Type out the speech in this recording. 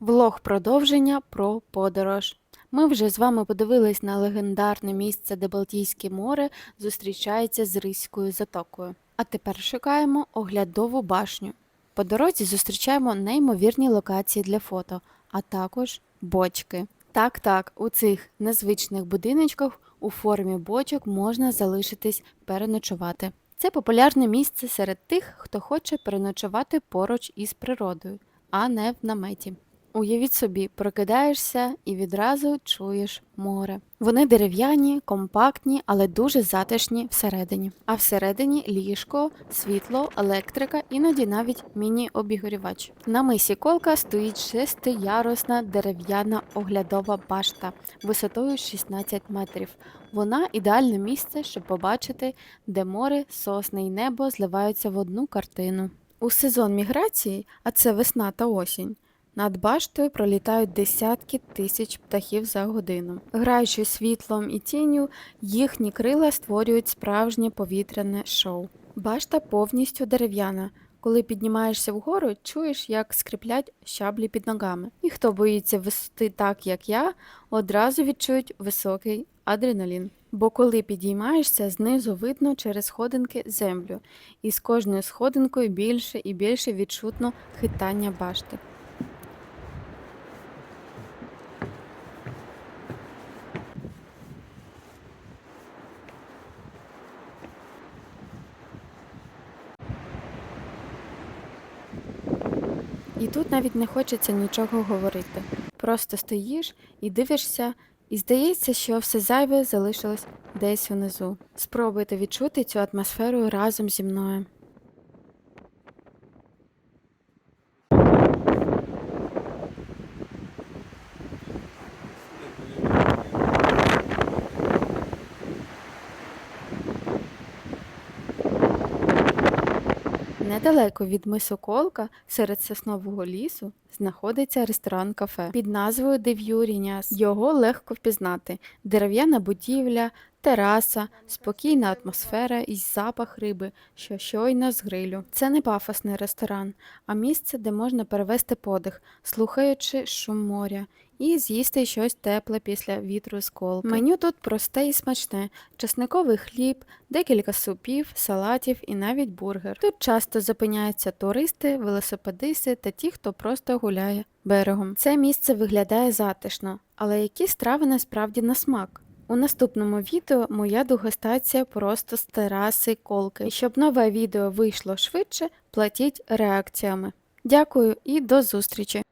Влог продовження про подорож. Ми вже з вами подивились на легендарне місце, де Балтійське море зустрічається з Ризькою затокою. А тепер шукаємо оглядову башню. По дорозі зустрічаємо неймовірні локації для фото, а також бочки. Так, так, у цих незвичних будиночках у формі бочок можна залишитись переночувати. Це популярне місце серед тих, хто хоче переночувати поруч із природою, а не в наметі. Уявіть собі, прокидаєшся і відразу чуєш море. Вони дерев'яні, компактні, але дуже затишні всередині. А всередині ліжко, світло, електрика, іноді навіть міні-обігрівач. На мисі Колка стоїть шестиярусна дерев'яна оглядова башта висотою 16 метрів. Вона ідеальне місце, щоб побачити, де море, сосни і небо зливаються в одну картину. У сезон міграції, а це весна та осінь. Над баштою пролітають десятки тисяч птахів за годину. Граючи світлом і тінню, їхні крила створюють справжнє повітряне шоу. Башта повністю дерев'яна. Коли піднімаєшся вгору, чуєш, як скриплять щаблі під ногами. І хто боїться висоти так, як я, одразу відчують високий адреналін. Бо коли підіймаєшся, знизу видно через сходинки землю, і з кожною сходинкою більше і більше відчутно хитання башти. І тут навіть не хочеться нічого говорити. Просто стоїш і дивишся, і здається, що все зайве залишилось десь унизу. Спробуйте відчути цю атмосферу разом зі мною. Недалеко від мисоколка серед соснового лісу, знаходиться ресторан-кафе під назвою Дев'юріняс. Його легко впізнати: дерев'яна будівля, тераса, спокійна атмосфера і запах риби, що щойно з грилю. Це не пафосний ресторан, а місце, де можна перевести подих, слухаючи шум моря. І з'їсти щось тепле після вітру з колки. Меню тут просте і смачне: чесниковий хліб, декілька супів, салатів і навіть бургер. Тут часто зупиняються туристи, велосипедисти та ті, хто просто гуляє берегом. Це місце виглядає затишно, але які страви насправді на смак? У наступному відео моя дегустація просто з тераси колки. Щоб нове відео вийшло швидше, платіть реакціями. Дякую і до зустрічі!